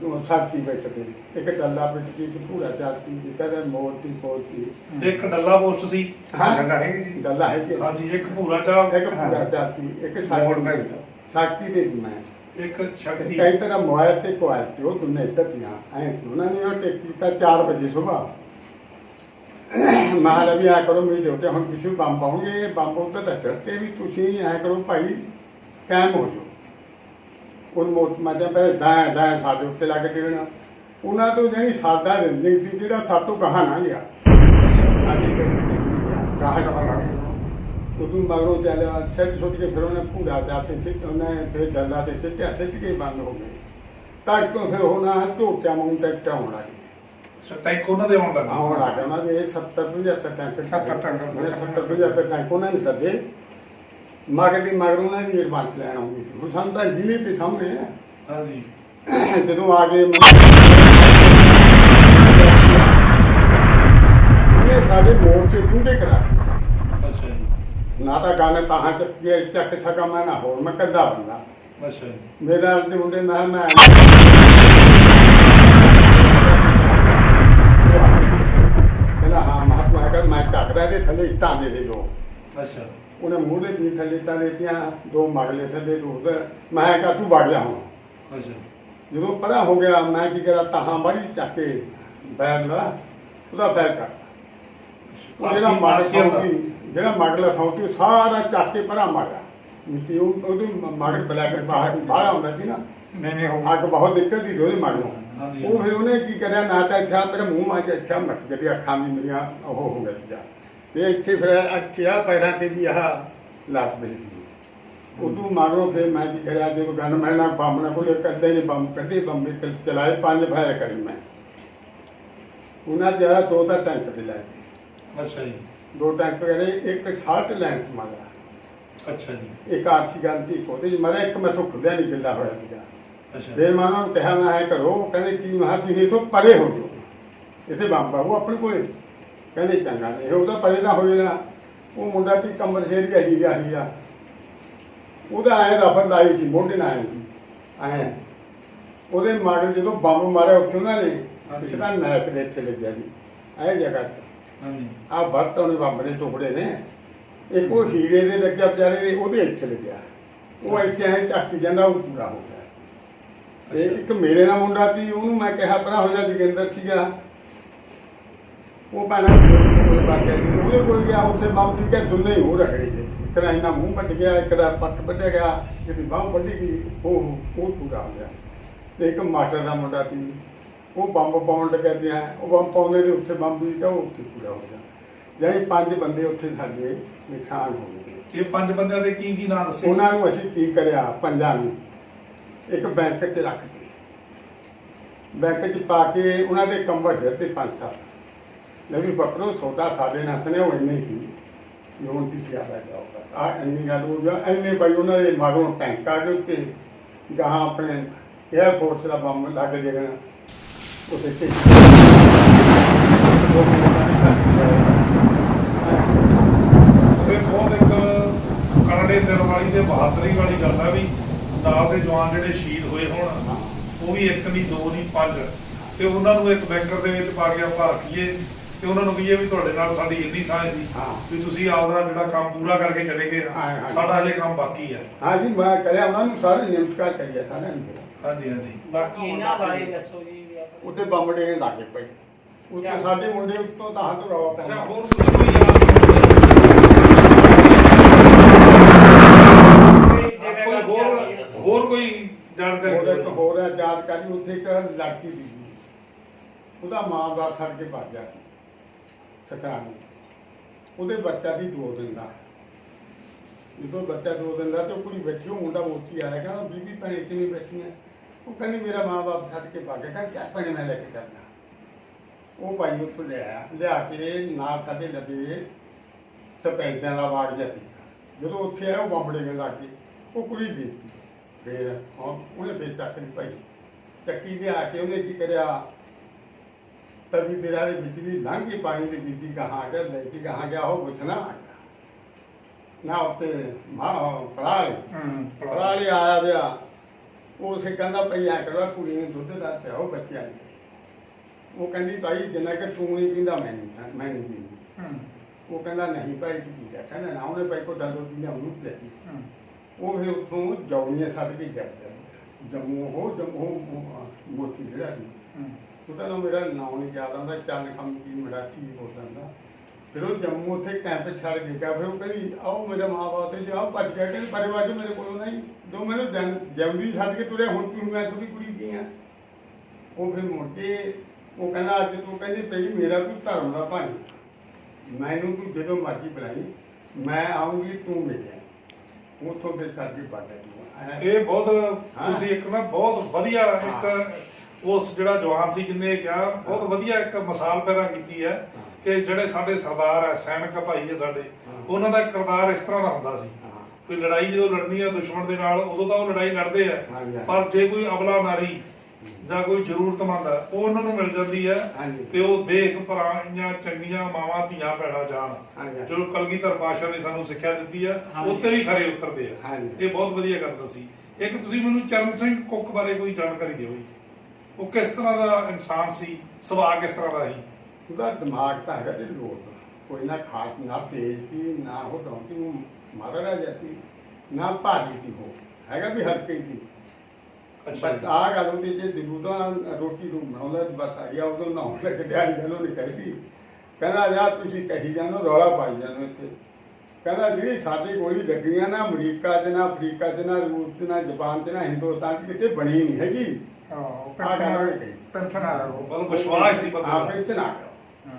ਦੋ ਸਾਥੀ ਬੈਠ ਤੇ। ਇੱਕ ਡੱਲਾ ਪਿੱਟ ਕੇ ਇੱਕ ਪੂਰਾ ਚਾਤੀ ਜੀ ਕਦੇ ਮੋਤੀ ਪੋਤੀ। ਇੱਕ ਡੱਲਾ ਪੋਸਟ ਸੀ। ਹਾਂ। ਗੰਦਾ ਹੈਗੀ ਜੀ। ਡੱਲਾ ਹੈ ਕਿ ਹਾਂਜੀ ਇੱਕ ਭੂਰਾ ਚਾਹ ਇੱਕ ਪੂਰਾ ਚਾਤੀ ਇੱਕ ਸਾਥੀ ਸਾਥੀ ਦੀ ਮੈਂ। ਇੱਕ ਸ਼ਕਤੀ ਕਈ ਤਰ੍ਹਾਂ ਮੋਬਾਈਲ ਤੇ ਕੋਲ ਉਹ ਦੋਨੇ ਇੱਧਰ ਐ ਉਹਨਾਂ ਨੇ ਉਹ ਟਿਕ ਕੀਤਾ 4 ਵਜੇ ਸਵੇਰ ਮਾਲ ਆ ਕਰੋ ਮੇਰੀ ਡਿਊਟੀ ਹੁਣ ਕਿਸੇ ਬੰਬ ਪਾਉਣਗੇ ਇਹ ਬੰਬ ਉੱਤੇ ਤਾਂ ਚੜਤੇ ਵੀ ਤੁਸੀਂ ਐ ਕਰੋ ਭਾਈ, ਕਾਇਮ ਹੋ ਜਾਓ। ਉਹ ਮੋਟ ਮਾਜਾ ਪੈ ਦਾਇ ਦਾਇ ਸਾਡੇ ਉੱਤੇ ਲੱਗ ਕੇ ਡੇਣਾ ਉਹਨਾਂ ਤੋਂ ਜਿਹੜੀ ਸਾਡਾ ਰਿੰਦਿੰਗ ਸੀ, ਜਿਹੜਾ ਸਾਡੇ ਤੋਂ ਕਹਾ ਨਾ ਗਿਆ ਸਾਡੀ ਪਿੰਡ ਨਹੀਂ ਗਿਆ। ਕਹਾ ਗਿਆ ਉਦੋਂ ਮਗਰੋਂ ਚੱਲਿਆ ਛੱਡ ਛੁੱਟ ਕੇ ਫਿਰ ਉਹਨੇ ਪੂਰਾ ਜਾਤੇ ਸਿੱਟ ਉਹਨੇ ਤੇ ਡੱਲਾ ਤੇ ਸਿੱਟਿਆ ਸਿੱਟ ਕੇ ਬੰਦ ਹੋ ਗਏ। ਤੜਕੋਂ ਫਿਰ ਉਹਨਾਂ ਝੋਟਿਆਂ ਵਾਂਗੂ ਟੈਕਟਰ ਆਉਣ ਲੱਗੇ ਅੱਛਾ ਟੈਂਕ ਉਹਨਾਂ ਦੇ ਆਉਣ ਲੱਗੇ ਆਉਣ ਲੱਗੇ ਉਹਨਾਂ ਦੇ 70 75 ਟੈਂਕ 70 ਟੈਂਕ। 70 75 ਟੈਂਕ ਉਹਨਾਂ ਨੇ ਸੱਦੇ। ਮਗਰ ਦੀ ਮਗਰ ਉਹਨਾਂ ਦੀ ਐਡਵਾਂਸ ਲੈਣ ਆਉਂਦੀ ਸੀ। ਹੁਣ ਸਾਨੂੰ ਤਾਂ ਜ਼ਿਲ੍ਹੇ ਤੇ ਸਾਹਮਣੇ ਹੈ ਹਾਂਜੀ। ਜਦੋਂ ਆ ਗਏ ਉਹਨੇ ਸਾਡੇ ਮੋਰਚੇ ਡੂੰਘੇ ਕਰਾ ਦਿੱਤੇ। ਨਾ ਤਾਂ ਗਾਣੇ ਤਾਂ ਚੱਕ ਚੱਕ ਸਕਾਂ ਮੈਂ ਨਾ ਹੋਰ ਮੈਂ ਕੱਦਾ ਬੰਦਾ। ਅੱਛਾ ਜੀ। ਮੇਰੇ ਨਾਲ ਦੇ ਮੁੰਡੇ ਮੈਂ ਮੈਂ ਕਹਿੰਦਾ ਹਾਂ ਮਹਾਤਮਾ ਕਰ ਮੈਂ ਚੱਕਦਾ ਦੇ ਥੱਲੇ ਇੱਟਾਂ ਦੇ ਦੇ ਦੋ। ਅੱਛਾ। ਉਹਨੇ ਮੂਹਰੇ ਦੀ ਥੱਲੇ ਇੱਟਾਂ ਦੇਤੀਆਂ ਦੋ ਮਗਲੇ ਥੱਲੇ ਦੋ ਉਧਰ। ਮੈਂ ਕਹਾ ਤੂੰ ਵਗ ਜਾ ਹੁਣ। ਅੱਛਾ। ਜਦੋਂ ਪੜਾ ਹੋ ਗਿਆ ਮੈਂ ਕੀ ਕਰਾਂ ਤਾਹਾਂ ਬੜੀ ਚੱਕ ਕੇ ਬੈਰ ਲਾ ਉਹਦਾ ਬੈਰ ਕਰ ਜਿਹੜਾ ਦਾ। ਥੌਂਕੀ ਜਿਹੜਾ ਮਗਲ ਥੌਂਕੀ ਸਾਰਾ ਚੱਕ ਕੇ ਪਰਾਂ ਮਾਰਿਆ। ਮਿੱਟੀ ਉਹ ਉਹਦੇ ਮਗਲ ਬਲੈਕ ਬਾਹਰ ਬਾਹਰ ਆਉਂਦਾ ਸੀ ਨਾ। ਨਹੀਂ ਨਹੀਂ ਹੋ ਅੱਗ ਬਹੁਤ ਨਿਕਲਦੀ ਸੀ ਉਹਦੇ ਹਾਂਜੀ। ਉਹ ਫਿਰ ਉਹਨੇ ਕੀ ਕਰਿਆ? ਨਾ ਤਾਂ ਇੱਥੇ ਮੇਰੇ ਮੂੰਹ ਮਾਰ ਕੇ ਇੱਥੇ ਮੱਟ ਗਈ ਅੱਖਾਂ ਵੀ ਮੇਰੀਆਂ ਉਹ ਹੋ ਗਈਆਂ ਤੇ ਇੱਥੇ ਫਿਰ ਅੱਖਿਆ ਪੈਰਾਂ ਤੇ ਵੀ ਆਹ ਲੱਤ ਮਿਲ ਗਈ ਉਦੋਂ ਮਗਰੋਂ ਫਿਰ ਮੈਂ ਕੀ ਕਰਿਆ? ਜਦੋਂ ਗਨ ਮੈਂ ਨਾ ਬੰਬ ਨਾ ਕੋਈ ਕਰਦੇ ਨਹੀਂ ਬੰਬ ਕੱਢੇ ਬੰਬ ਚਲਾਏ ਪੰਜ ਫਾਇਰ ਕਰੇ ਮੈਂ। ਉਹਨਾਂ ਜਿਹੜਾ ਦੋ ਤਾਂ ਟੈਂਕ ਤੇ ਲੈ ਕੇ ਅੱਛਾ ਜੀ। ਦੋ ਟੈਂਕ ਕਰੇ ਇੱਕ 60 ਲੈਂਡ ਮਾਰਿਆ। ਅੱਛਾ ਜੀ। ਇੱਕ ਆਰਸੀ ਗੰਤੀ ਕੋਤੇ ਮਰਿਆ ਇੱਕ ਮੈਂ ਖੁੱਲਿਆ ਨਹੀਂ ਗਿੱਲਾ ਹੋਇਆ ਸੀਗਾ। ਅੱਛਾ। ਫਿਰ ਮੈਂ ਉਹਨਾਂ ਨੂੰ ਕਿਹਾ ਮੈਂ ਐ ਕਰੋ। ਕਹਿੰਦੇ ਕੀ? ਮਹਾ ਤੁਸੀਂ ਇਥੋਂ ਪਰੇ ਹੋ ਜਾਓ। ਇੱਥੇ ਬੰਬ ਆਊ ਆਪਣੇ ਕੋਲੇ। ਕਹਿੰਦੇ ਚੰਗਾ ਇਹ ਉਹਦਾ ਪਰੇ ਨਾ ਹੋਏ ਨਾ। ਉਹ ਮੁੰਡਾ ਤੀ ਕਮਰ ਸ਼ੇਰੀ ਅਜੀ ਗਿਆ ਸੀਗਾ ਉਹਦਾ ਐ ਰਫਰ ਲਾਈ ਸੀ ਮੋਢੇ ਨਾਲ ਸੀ। ਐ। ਉਹਦੇ ਮਗਰ ਜਦੋਂ ਬੰਬ ਮਾਰਿਆ ਉੱਥੇ ਉਹਨਾਂ ਨੇ। ਇੱਕ ਤਾਂ ਨੈਕ ਦੇ ਇੱਥੇ ਲੱਗਿਆ ਜੀ। ਐ ਜਗ੍ਹਾ ਆ ਵਰਤ ਉਹਨੇ ਬੰਬ ਟੁਕੜੇ ਨੇ। ਇੱਕ ਉਹ ਹੀਰੇ ਦੇ ਲੱਗਿਆ ਵਿਚਾਰੇ ਦੇ ਉਹਦੇ ਇੱਥੇ ਲੱਗਿਆ। ਉਹ ਇੱਥੇ ਐ ਚੱਕ ਜਾਂਦਾ ਉਹ ਪੂਰਾ ਹੋ ਗਿਆ। ਤੇ। ਇੱਕ ਮੇਰੇ ਨਾਲ ਮੁੰਡਾ ਸੀ ਉਹਨੂੰ ਮੈਂ ਕਿਹਾ ਭਰਾ ਹੋ ਜਾ ਜੋਗਿੰਦਰ ਸੀਗਾ। ਉਹ ਭਾਣਾ ਕੋਈ ਬਾਕਿਆ ਜੀ ਉਹਦੇ ਕੋਲ ਗਿਆ ਉੱਥੇ ਬੰਬ ਦੀ ਕਿ ਦੁੰਨੇ ਹੀ ਰਹੇ ਜੀ। ਇੱਕ ਦਾ ਇੰਨਾ ਮੂੰਹ ਵੱਟ ਗਿਆ ਇੱਕ ਦਾ ਪੱਟ ਵੱਢਿਆ ਗਿਆ ਜਿਹਦੀ ਬਾਹ ਵੱਢੀ ਗਈ ਉਹ ਉਹ ਪੂਰਾ ਹੋ ਗਿਆ। ਤੇ ਇੱਕ ਮਾਸਟਰ ਦਾ ਮੁੰਡਾ ਸੀ। ਉਹ ਬੰਬ ਪਾਉਣ ਲੱਗਿਆ ਪਿਆ ਉਹ ਬੰਬ ਪਾਉਣੇ ਦੇ ਉੱਥੇ ਬੰਬ ਵੀ ਤਾਂ ਉਹ ਉੱਥੇ ਪੂਰਾ ਹੋ ਗਿਆ। ਯਾਨੀ ਪੰਜ ਬੰਦੇ ਉੱਥੇ ਸਾਡੇ ਨੁਕਸਾਨ ਹੋ ਗਏ। ਇਹ ਪੰਜ ਬੰਦਿਆਂ ਦੇ ਕੀ ਕੀ ਨਾਂ ਦੱਸੇ? ਉਹਨਾਂ ਨੂੰ ਅਸੀਂ ਕੀ ਕਰਿਆ? ਪੰਜਾਂ ਨੂੰ। ਇੱਕ ਬੈਂਕ 'ਚ ਰੱਖ ਦਿੱਤੇ ਬੈਂਕ 'ਚ ਪਾ ਕੇ ਉਹਨਾਂ ਦੇ ਕੰਬਰ ਫਿਰ ਤੇ ਪੰਜ ਸਾਲ ਲੈ ਵੀ ਬੱਕਰੋ ਸੌਦਾ ਸਾਡੇ ਨਾਲ ਸਨੇ ਉਹ ਇੰਨੇ ਹੀ ਸੀ ਯੋਨ ਤੀ ਸਿਆ ਬੈ ਜਾਊਗਾ ਆ ਇੰਨੀ ਗੱਲ ਹੋ ਗਿਆ ਇੰਨੇ ਭਾਈ ਉਹਨਾਂ ਦੇ ਮਗਰੋਂ ਟੈਂਕ ਗਏ ਉੱਤੇ। ਗਾਹਾਂ ਆਪਣੇ 에ਅਰਪੋਰਟ ਦਾ ਬੰਬ ਲੱਗ ਤੇ ਤੇ ਬਹੁਤ ਇੱਕ ਕਰੜੇ ਦਿਲ ਵਾਲੀ ਤੇ ਬਹਾਦਰੀ ਵਾਲੀ ਗੱਲ ਆ ਵੀ ਨਾਲ ਦੇ ਜਵਾਨ ਜਿਹੜੇ ਸ਼ਹੀਦ ਹੋਏ ਹੋਣ ਉਹ ਵੀ ਇੱਕ ਨਹੀਂ ਦੋ ਨਹੀਂ ਪੰਜ। ਤੇ ਉਹਨਾਂ ਨੂੰ ਇੱਕ ਬੈਂਕਰ ਦੇ ਵਿੱਚ ਪਾ ਕੇ ਆਪਾਂ ਰੱਖੀਏ ਤੇ ਉਹਨਾਂ ਨੂੰ ਕਹੀਏ ਵੀ ਤੁਹਾਡੇ ਨਾਲ ਸਾਡੀ ਇੰਨੀ ਸਾਂਝ ਸੀ ਹਾਂ। ਵੀ ਤੁਸੀਂ ਆਪਦਾ ਜਿਹੜਾ ਕੰਮ ਪੂਰਾ ਕਰਕੇ ਚਲੇ ਗਏ ਹਾਂ, ਹਾਂ। ਸਾਡਾ ਹਜੇ ਕੰਮ ਬਾਕੀ ਹੈ ਹਾਂ ਜੀ ਮੈਂ ਕਰਿਆ ਉਹਨਾਂ ਨੂੰ ਸਾਰੇ ਨਮਸਕਾਰ ਕਰੀਏ ਸਾਰਿਆਂ ਨੂੰ ਹਾਂਜੀ ਹਾਂਜੀ। ਬਾਕੀ ਇਹਨਾਂ ਬਾਰੇ ਦੱਸੋ ਜੀ। ਉੱਤੇ ਬੰਬ ਡੇਣ ਲੱਗੇ ਪਏ। ਉੱਤੇ ਸਾਡੇ ਮੁੰਡੇ ਉੱਤੋਂ ਤਾਂ ਹੱਥ ਰੌਲਾ ਅੱਛਾ ਹੋਰ ਤੁਸੀਂ ਕੋਈ ਯਾਦ ਕੋਈ ਹੋਰ ਹੋਰ ਕੋਈ ਜਾਣਕਾਰੀ ਉਹਦਾ ਇੱਕ। ਹੋਰ ਹੈ ਜਾਣਕਾਰੀ ਉੱਥੇ ਇੱਕ ਲੜਕੀ ਦੀ ਉਹਦਾ ਮਾਂ ਬਾਪ ਛੱਡ ਕੇ ਭੱਜ ਗਿਆ ਸਕਾਨੀ ਉਹਦੇ ਬੱਚਾ ਦੀ ਦੋ ਦਿਨ ਦਾ। ਜਦੋਂ ਬੱਚਾ ਦੋ ਦਿਨ ਦਾ ਤੇ ਉਹ ਕੁੜੀ ਬੈਠੀ ਉਹ ਮੁੰਡਾ ਮੋਤੀ ਆਇਆ ਕਹਿੰਦਾ ਬੀਬੀ ਭੈਣੇ ਕਿਵੇਂ ਬੈਠੀ ਹੈ ਉਹ ਕਹਿੰਦੀ ਮੇਰਾ ਮਾਂ ਬਾਪ ਛੱਡ ਕੇ ਭੱਜ ਗਿਆ। ਕਹਿੰਦਾ ਸਿਆਪਾ ਨੇ ਮੈਂ ਲੈ ਕੇ ਚੱਲਣਾ। ਉਹ ਭਾਈ ਉੱਥੋਂ ਲਿਆਇਆ ਲਿਆ ਕੇ ਨਾਲ ਸਾਡੇ ਲੱਗੇ ਸਪੈਦਾਂ ਦਾ ਬਾਗ ਜਾਂਦੀ ਜਦੋਂ ਉੱਥੇ ਆਇਆ ਉਹ ਬੰਬੜੇ ਗਏ ਲੱਗ ਗਏ ਉਹ ਕੁੜੀ ਦੀ ਫੇਰ ਉਹਨੇ ਚੱਕ ਲਈ ਭਾਈ ਚੱਕੀ ਲਿਆ ਕੇ ਉਹਨੇ ਕੀ ਕਰਿਆ? ਤਵੀ ਦੇ ਰਾਲੇ ਬਿਜਲੀ ਲੰਘ ਕੇ ਪਾਣੀ ਦੀ ਬੀਤੀ ਕਹਾਂ ਗਿਆ ਲੈ ਕੇ ਕਹਾਂ ਗਿਆ ਉਹ ਪੁੱਛਣਾ ਨਾ ਉੱਤੇ ਮਾਂ ਪੜਾਲੇ ਪੜਾਲੇ ਆਇਆ ਵਿਆ। ਉਹ ਸੇ ਕਹਿੰਦਾ ਪਈਆ ਕਰਵਾ ਕੁੜੀ ਨੂੰ ਦੁੱਧ ਦਾ ਪਿਆਓ ਬੱਚਿਆਂ ਨੂੰ। ਉਹ ਕਹਿੰਦੀ ਭਾਈ ਜਿੰਨਾ ਕਿ ਤੂੰ ਨਹੀਂ ਪੀਂਦਾ ਮੈਂ ਨਹੀਂ ਮੈਂ ਨਹੀਂ ਪੀਂਦੀ। ਹੂੰ। ਉਹ ਕਹਿੰਦਾ ਨਹੀਂ ਭਾਈ ਤੂੰ ਪੀ ਲੈ ਕਹਿੰਦਾ ਨਾ ਉਹਨੇ ਭਾਈ ਕੋ ਦਾਦੋ ਪੀ ਲਿਆ ਉਹਨੂੰ ਪੀਤੀ ਹੂੰ। ਉਹ ਫਿਰ ਉੱਥੋਂ ਜੌਨੀਆਂ ਛੱਡ ਕੇ ਗਿਆ ਜੰਮੂ ਉਹ ਜੰਮੂ ਉਹ ਮੋਤੀ ਜਿਹੜਾ ਸੀ। ਹੂੰ। ਉਹਦਾ ਨਾਮ ਮੇਰਾ ਨਾਮ ਨਹੀਂ ਯਾਦ ਆਉਂਦਾ ਚੰਨ ਕੰਮ ਕੀ ਮਰਾਠੀ ਬੋਲਦਾ ਹੁੰਦਾ। ਫਿਰ ਉਹ ਜੰਮੂ ਉੱਥੇ ਕੈਂਪ ਛੱਡ ਕੇ ਗਿਆ। ਫਿਰ ਉਹ ਕਹਿੰਦੀ ਆਓ ਮੇਰੇ ਮਾਂ-ਬਾਪ ਤੇ ਜਾਓ ਭੱਜ ਗਿਆ ਕਹਿੰਦੀ ਪਰਿਵਾਰ ਚ ਮੇਰੇ ਕੋਲ ਨਹੀਂ। ਦੋ ਮੈਨੂੰ ਜੰਮਦੀ ਛੱਡ ਕੇ ਤੁਰੇ ਹੁਣ ਤੂੰ ਮੈਂ ਥੋੜੀ ਕੁੜੀ ਕੀ ਆ? ਉਹ ਫਿਰ ਮੁੜ ਕੇ ਉਹ ਕਹਿੰਦਾ ਅੱਜ ਤੂੰ ਕਹਿੰਦੀ ਪਈ ਮੇਰਾ ਤੂੰ ਧਰਮ ਦਾ ਭਾਈ ਮੈਨੂੰ ਤੂੰ ਜਦੋਂ ਮਰਜ਼ੀ ਬੁਲਾਈ ਮੈਂ ਆਉਂਗੀ ਤੂੰ ਮਿਲਿਆ। ਉੱਥੋਂ ਤੇ ਸਾਡੀ ਪਾ ਗਈ ਇਹ ਬਹੁਤ। ਤੁਸੀਂ ਇੱਕ ਨਾ ਬਹੁਤ ਵਧੀਆ ਇੱਕ ਉਸ ਜਿਹੜਾ ਜਵਾਨ ਸੀ ਜਿੰਨੇ ਕਿਹਾ ਬਹੁਤ ਵਧੀਆ ਇੱਕ ਮਿਸਾਲ ਪੈਦਾ ਕੀਤੀ ਹੈ। ਕਿ ਜਿਹੜੇ ਸਾਡੇ ਸਰਦਾਰ ਹੈ ਸੈਨਿਕ ਭਾਈ ਹੈ ਸਾਡੇ ਉਹਨਾਂ ਦਾ ਕਿਰਦਾਰ ਇਸ ਤਰ੍ਹਾਂ ਦਾ ਹੁੰਦਾ ਸੀ ਕੋਈ ਲੜਾਈ ਜਦੋਂ ਲੜਨੀ ਹੈ ਦੁਸ਼ਮਣ ਦੇ ਨਾਲ ਉਦੋਂ ਤਾਂ ਉਹ ਲੜਾਈ ਲੜਦੇ ਆ। ਪਰ ਜੇ ਕੋਈ ਅਬਲਾ ਨਾਰੀ ਜਾਂ ਕੋਈ ਜ਼ਰੂਰਤਮੰਦ ਹੈ ਉਹ ਉਹਨਾਂ ਨੂੰ ਮਿਲ ਜਾਂਦੀ ਹਾਂਜੀ। ਤੇ ਉਹ ਦੇਖ ਪਰਾਈਆਂ ਚੰਗੀਆਂ ਮਾਵਾਂ ਧੀਆਂ ਭੈਣਾਂ ਜਾਣ। ਜੋ ਕਲਗੀਧਰ ਪਾਸ਼ਾ ਨੇ ਸਾਨੂੰ ਸਿੱਖਿਆ ਦਿੱਤੀ ਹੈ ਹਾਂਜੀ। ਉੱਤੇ ਵੀ ਖਰੇ ਉਤਰਦੇ ਆ। ਇਹ ਬਹੁਤ ਵਧੀਆ ਗੱਲ ਦੱਸੀ ਇੱਕ ਤੁਸੀਂ ਮੈਨੂੰ ਚਰਨ ਸਿੰਘ ਕੁੱਕ ਬਾਰੇ ਕੋਈ ਜਾਣਕਾਰੀ ਦਿਓ ਜੀ ਉਹ ਕਿਸ ਤਰ੍ਹਾਂ ਦਾ ਇਨਸਾਨ ਸੀ ਸੁਭਾਅ ਕਿਸ ਤਰ੍ਹਾਂ ਦਾ ਸੀ ਉਹਦਾ ਦਿਮਾਗ ਤਾਂ ਹੈਗਾ ਤੇ ਲੋੜ ਕੋਈ ਨਾ ਖਾਤ ਨਾ ਤੇਜ਼ ਤੀ ਨਾ ਉਹ ਡੌਂਕੀ ਨੂੰ ਮਾਰਾ ਜੈਸੀ ਨਾ ਭਾਰੀ ਤੀ ਹੋ ਹੈਗਾ ਵੀ ਹਰ ਕਈ ਤੀ ਅੱਛਾ ਬਸ। ਆ ਗੱਲ ਉਹਦੀ ਜੇ ਦਿਬੂ ਤਾਂ ਰੋਟੀ ਨੂੰ ਬਣਾਉਂਦਾ ਬਸ ਆ ਗਿਆ ਉਦੋਂ ਨਹਾਉਣ ਲੱਗ ਗਿਆ ਜਦੋਂ ਨਹੀਂ ਕਹੀਦੀ ਕਹਿੰਦਾ ਯਾਰ ਤੁਸੀਂ ਕਹੀ ਜਾਂਦੇ ਹੋ, ਰੌਲਾ ਪਾਈ ਜਾਂਦੇ ਹੋ ਇੱਥੇ। ਕਹਿੰਦਾ ਜਿਹੜੀ ਸਾਡੀ ਗੋਲੀ ਲੱਗੀਆਂ ਨਾ ਅਮਰੀਕਾ 'ਚ ਨਾ ਅਫਰੀਕਾ 'ਚ ਨਾ ਰੂਸ 'ਚ ਨਾ ਜਾਪਾਨ 'ਚ ਨਾ ਹਿੰਦੁਸਤਾਨ 'ਚ ਕਿਤੇ ਬਣੀ ਨਹੀਂ ਹੈਗੀ। ਹਾਂ ਉਹ ਆ ਪੈਨਸ਼ਨ। ਪੈਨਸ਼ਨ ਉਹ। ਮਤਲਬ ਵਿਸ਼ਵਾਸ ਸੀ ਬੰਦੇ ਪੈਨਸ਼ਨ ਆ ਦਾ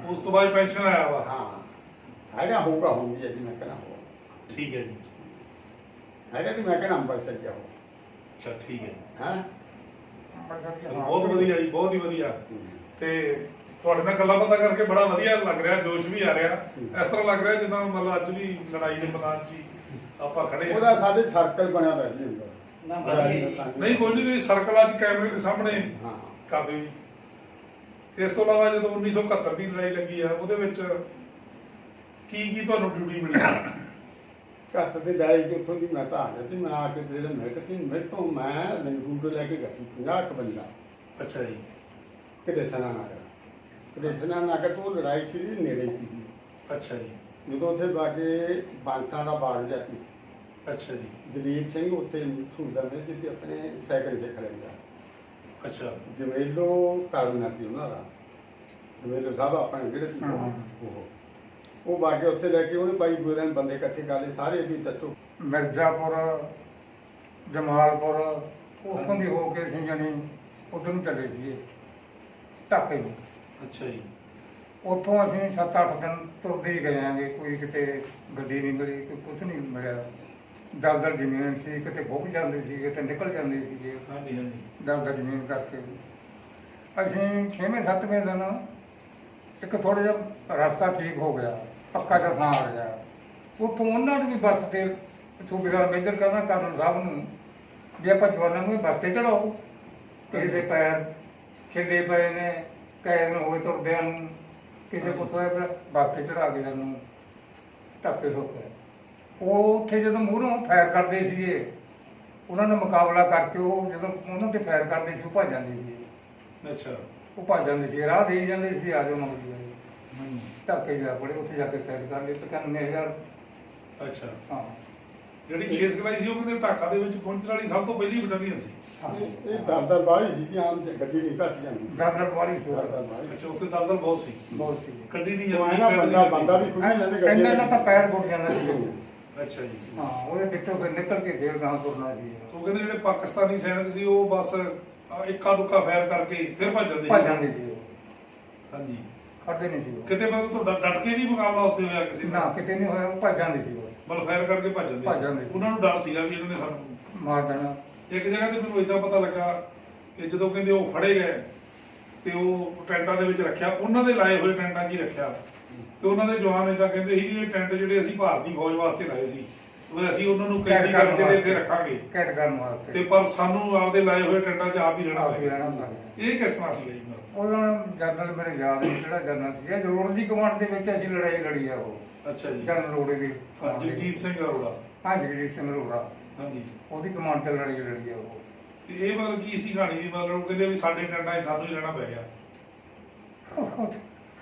ਉਸ ਤੋਂ ਬਾਅਦ ਪੈਨਸ਼ਨ ਆਇਆ ਵਾ। ਹਾਂ। ਹੈਗਾ ਹੋਊਗਾ ਹੋਊਗੀ ਜੀ ਮੈਂ ਕਹਿੰਦਾ ਹੋ ਠੀਕ ਹੈ ਜੀ। ਹੈਗਾ ਜੀ ਮੈਂ ਕਹਿੰਦਾ ਅੰਬਰ ਸੱਜਿਆ ਹੋ ਅੱਛਾ ਠੀਕ ਹੈ ਹਾਂ? ਚਲੋ, ਬਹੁਤ ਵਧੀਆ ਜੀ ਬਹੁਤ ਹੀ ਵਧੀਆ। ਤੇ ਤੁਹਾਡੇ ਨਾਲ ਗੱਲਾਂ ਬਾਤਾਂ ਕਰਕੇ ਬੜਾ ਵਧੀਆ ਲੱਗ ਰਿਹਾ ਜੋਸ਼ ਵੀ ਆ ਰਿਹਾ। ਇਸ ਤਰ੍ਹਾਂ ਲੱਗ ਰਿਹਾ ਜਿੱਦਾਂ ਮਤਲਬ ਅੱਜ ਵੀ ਲੜਾਈ ਦੇ ਮੈਦਾਨ 'ਚ ਹੀ ਆਪਾਂ ਖੜੇ ਹਾਂ। ਉਹਦਾ ਸਾਡੇ ਸਰਕਲ ਬਣਿਆ ਹੋਇਆ ਜੀ ਅੰਦਰ। ਨਾ ਵਧੀਆ ਜੀ। ਨਹੀਂ ਕੋਈ ਨਹੀਂ ਸਰਕਲ ਅੱਜ ਕੈਮਰੇ ਦੇ ਸਾਹਮਣੇ ਹਾਂ। ਕਰ ਦਿਓ ਜੀ। ਇਸ ਤੋਂ ਇਲਾਵਾ ਜਦੋਂ 1971 ਦੀ ਲੜਾਈ ਲੱਗੀ ਆ ਉਹਦੇ ਵਿੱਚ ਕੀ ਕੀ ਤੁਹਾਨੂੰ ਡਿਊਟੀ ਮਿਲੀ? ਘੱਟ ਦੇ ਲਾਈ ਉੱਥੋਂ ਦੀ ਮੈਂ ਤਾਂ ਆ ਗਿਆ ਸੀ ਮੈਂ ਆ ਕੇ ਜਿਹੜੇ ਮਿੰਟ ਤਿੰਨ ਮਿੰਟ ਤੋਂ ਮੈਂ ਲੰਗੂਰ ਲੈ ਕੇ ਗਿਆ ਸੀ 50 ਕੁ ਬੰਦਾ। ਅੱਛਾ ਜੀ। ਕਿਤੇ ਸਨਾ ਨਾ ਕਰ ਕਿਤੇ ਸਨਾ ਨਾ ਕਰ ਤੋਂ ਲੜਾਈ ਸੀ ਨੇੜੇ ਸੀ। ਅੱਛਾ ਜੀ। ਜਦੋਂ ਉੱਥੇ ਬਾਗੇ ਬਾਂਸਾਂ ਦਾ ਬਾਗ ਜਾਂਦੀ ਅੱਛਾ ਜੀ। ਦਲੀਪ ਸਿੰਘ ਉੱਥੇ ਸੂਦਾ ਨੇ ਜਿੱਥੇ ਆਪਣੇ ਸਾਈਕਲ 'ਤੇ ਖੜੇ ਗਿਆ ਅੱਛਾ। ਜਮੇਲੋ ਕਰਨਾ ਸੀ ਉਹਨਾਂ ਦਾ। ਜਮੇਲੋ ਸਾਹਿਬ ਆਪਣੇ ਜਿਹੜੇ ਸੀ ਹਾਂ। ਉਹ। ਉਹ ਬਾਗੇ ਉੱਥੇ ਲੈ ਕੇ ਉਹਨੇ ਬਾਈ ਦੂਰੇ ਬੰਦੇ ਇਕੱਠੇ ਕਰ ਲਏ ਸਾਰੇ ਵੀ ਦੱਸੋ। ਮਿਰਜ਼ਾਪੁਰ ਜਮਾਲਪੁਰ ਉੱਥੋਂ ਦੀ ਹੋ ਕੇ ਅਸੀਂ ਜਾਣੀ ਉਧਰ ਨੂੰ ਚੱਲੇ ਸੀ ਢਾਕੇ ਨੂੰ। ਅੱਛਾ ਜੀ। ਉੱਥੋਂ ਅਸੀਂ 7-8 ਦਿਨ ਤੁਰਦੇ ਹੀ ਗਏ ਆਂਗੇ ਕੋਈ ਕਿਤੇ ਗੱਡੀ ਨਹੀਂ ਮਿਲੀ ਕੋਈ ਕੁਝ ਨਹੀਂ ਮਿਲਿਆ। ਦਲਦਲ ਜ਼ਮੀਨ ਸੀ ਕਿਤੇ ਬੁੱਕ ਜਾਂਦੇ ਸੀ ਕਿਤੇ ਨਿਕਲ ਜਾਂਦੇ ਸੀਗੇ। ਹਾਂਜੀ ਹਾਂਜੀ। ਦਲਦਲ ਜ਼ਮੀਨ ਕਰਕੇ। ਅਸੀਂ 6ਵੇਂ 7ਵੇਂ ਦਿਨ ਇੱਕ ਥੋੜਾ ਜਿਹਾ ਰਸਤਾ ਠੀਕ ਹੋ ਗਿਆ ਪੱਕਾ ਜਿਹਾ ਥਾਂ ਆ ਗਿਆ। ਉੱਥੋਂ ਉਹਨਾਂ ਨੂੰ ਵੀ ਬੱਸ ਤੇ ਸੂਬੇਦਾਰ ਮੇਜਰ ਕਹਿੰਦਾ ਕਰਨਲ ਸਾਹਿਬ ਨੂੰ ਵੀ ਆਪਾਂ ਜਵਾਨਾਂ ਨੂੰ ਵੀ ਬੱਸ ਤੇ ਚੜਾਓ। ਕਿਸੇ ਦੇ ਪੈਰ ਛਿੱਲੇ ਪਏ ਨੇ ਕਈ ਦਿਨ ਹੋਏ ਤੁਰਦਿਆਂ ਨੂੰ ਕਿਸੇ ਪੁੱਛਿਆ ਬੱਸ ਤੇ ਚੜਾ ਕੇ ਸਾਨੂੰ ਟੱਪੇ ਹੋ ਗਏ। ਉਹ ਉੱਥੇ ਜਦੋਂ ਮੂਹਰੋਂ ਫਾਇਰ ਕਰਦੇ ਸੀਗੇ ਉਹਨਾਂ ਨੇ ਮੁਕਾਬਲਾ ਕਰਕੇ ਉਹ ਜਦੋਂ ਉਹਨਾਂ ਤੇ ਫਾਇਰ ਕਰਦੇ ਸੀ ਉਹ ਭੱਜ ਜਾਂਦੇ ਸੀ। ਅੱਛਾ। ਉਹ ਭੱਜ ਜਾਂਦੇ ਸੀ ਰਾਹ ਦੇ ਜਾਂਦੇ ਸੀ ਵੀ ਆ ਜਾਓ ਮਗਰ ਜੀ ਢੱਕੇ ਜਾ ਬੜੇ ਉੱਥੇ ਜਾ ਕੇ ਫਾਇਰ ਕਰ ਲਏ 95000 ਅੱਛਾ। ਹਾਂ। ਜਿਹੜੀ ਛੇਸ ਕਲਾਈ ਸੀ ਉਹ ਕਹਿੰਦੇ ਢਾਕਾ ਦੇ ਵਿੱਚ ਪਹੁੰਚਣ ਵਾਲੀ ਸਭ ਤੋਂ ਪਹਿਲੀ ਬਟਾਲੀਅਨ ਸੀ। ਇਹ ਇਹ ਦਰਦਰ ਬਾਹਲੀ ਸੀ ਕਿ ਆਮ ਗੱਡੀ ਨਹੀਂ ਘੱਟ ਜਾਂਦੀ। ਦਰਦਰ ਵਾਲੀ ਸੀ। ਦਰਦਰ ਬਾਹਲੀ ਅੱਛਾ ਉੱਥੇ ਦਲਦਲ ਬਹੁਤ ਸੀ। ਬਹੁਤ ਸੀ। ਗੱਡੀ ਨਹੀਂ ਜਾਂਦੀ ਬੰਦਾ ਬੰਦਾ ਵੀ ਜਾਂਦੀ ਖੁੱਲੀ ਜਾਂਦੇ ਗੱਡੀ ਇੰਨਾ ਨਾਲ ਤਾਂ ਪੈਰ ਗੁੱਟ ਜਾਂਦਾ ਸੀ। ਅੱਛਾ ਜੀ। ਹਾਂ ਉਹਦੇ ਵਿੱਚੋਂ ਫਿਰ ਨਿਕਲ ਕੇ ਫੇਰ ਗਾਂ ਤੁਰਨਾ ਸੀ ਉਹ ਕਹਿੰਦੇ ਜਿਹੜੇ ਪਾਕਿਸਤਾਨੀ ਸੈਨਿਕ ਸੀ ਉਹ ਬਸ ਅਹ, ਇੱਕਾ ਦੁੱਕਾ ਫਾਇਰ ਕਰਕੇ ਫਿਰ ਭੱਜ ਜਾਂਦੇ ਸੀ। ਭੱਜ ਜਾਂਦੇ ਸੀ ਉਹ। ਹਾਂਜੀ। ਖੜਦੇ ਨਹੀਂ ਸੀ ਉਹ। ਕਿਤੇ ਮਤਲਬ ਤੁਹਾਡਾ ਡਟ ਕੇ ਵੀ ਮੁਕਾਬਲਾ ਉੱਥੇ ਹੋਇਆ ਕਿਸੇ ਨਾ ਨਾਲ ਕਿਤੇ ਨਹੀਂ ਹੋਇਆ ਉਹ ਭੱਜ ਜਾਂਦੇ ਸੀ ਬਸ ਮਤਲਬ ਫਾਇਰ ਕਰਕੇ ਭੱਜ ਜਾਂਦੇ ਭੱਜ ਜਾਂਦੇ ਸੀ। ਉਹਨਾਂ ਨੂੰ ਡਰ ਸੀਗਾ ਵੀ ਇਹਨਾਂ ਨੇ ਸਾਨੂੰ ਮਾਰ ਦੇਣਾ। ਇੱਕ ਜਗ੍ਹਾ ਤੇ ਮੈਨੂੰ ਇਦਾਂ ਪਤਾ ਲੱਗਾ ਕਿ ਜਦੋਂ ਕਹਿੰਦੇ ਉਹ ਫੜੇ ਗਏ ਤੇ ਉਹ ਟੈਂਟਾਂ ਦੇ ਵਿੱਚ ਰੱਖਿਆ ਉਹਨਾਂ ਦੇ ਲਾਏ ਹੋਏ ਟੈਂਟਾਂ 'ਚ ਹੀ ਰੱਖਿਆ। ਤੇ ਉਹਨਾਂ ਦੇ ਜਵਾਨ ਇਦਾਂ ਕਹਿੰਦੇ ਸੀ ਵੀ ਇਹ ਟੈਂਟ ਜਿਹੜੇ ਅਸੀਂ ਭਾਰਤੀ ਫੌਜ ਵਾਸਤੇ ਲਾਏ ਸੀ ਉਹ ਅਸੀਂ ਉਹਨਾਂ ਨੂੰ ਕੈਦੀ ਕਰਕੇ ਤੇ ਇੱਥੇ ਰੱਖਾਂਗੇ। ਕੈਦ ਕਰਨ ਵਾਸਤੇ। ਤੇ ਪਰ ਸਾਨੂੰ ਆਪਦੇ ਲਾਏ ਹੋਏ ਟੈਂਟਾਂ 'ਚ ਆਪ ਹੀ ਰਹਿਣਾ ਆਪ ਹੀ ਰਹਿਣਾ ਪੈਂਦਾ। ਇਹ ਕਿਸ ਤਰ੍ਹਾਂ ਸੀ ਜੀ ਮਤਲਬ? ਉਹਨਾਂ ਜਨਰਲ ਮੇਰੇ ਯਾਦ ਨਹੀਂ ਕਿਹੜਾ ਜਨਰਲ ਸੀ ਜਰੂਰ ਦੀ ਕਮਾਂਡ ਦੇ ਵਿੱਚ ਅਸੀਂ ਲੜਾਈ ਲੜੀ ਆ ਉਹ। ਅੱਛਾ ਜੀ। ਜਨਰਲ ਰੋੜੇ ਦੀ ਹਾਂ, ਜਗਜੀਤ ਸਿੰਘ ਅਰੋੜਾ। ਹਾਂ ਜਗਜੀਤ ਸਿੰਘ ਰੋੜਾ ਹਾਂਜੀ। ਉਹਦੀ ਕਮਾਂਡ ਤੇ ਲੜਾਈ ਲੜੀ ਆ ਉਹ। ਤੇ ਇਹ ਮਤਲਬ ਕੀ ਸੀ ਕਹਾਣੀ ਵੀ? ਮਤਲਬ ਉਹ ਕਹਿੰਦੇ ਵੀ ਸਾਡੇ ਟੈਂਟਾਂ 'ਚ ਸਾਨੂੰ ਹੀ ਰਹਿਣਾ ਪੈ ਗਿਆ।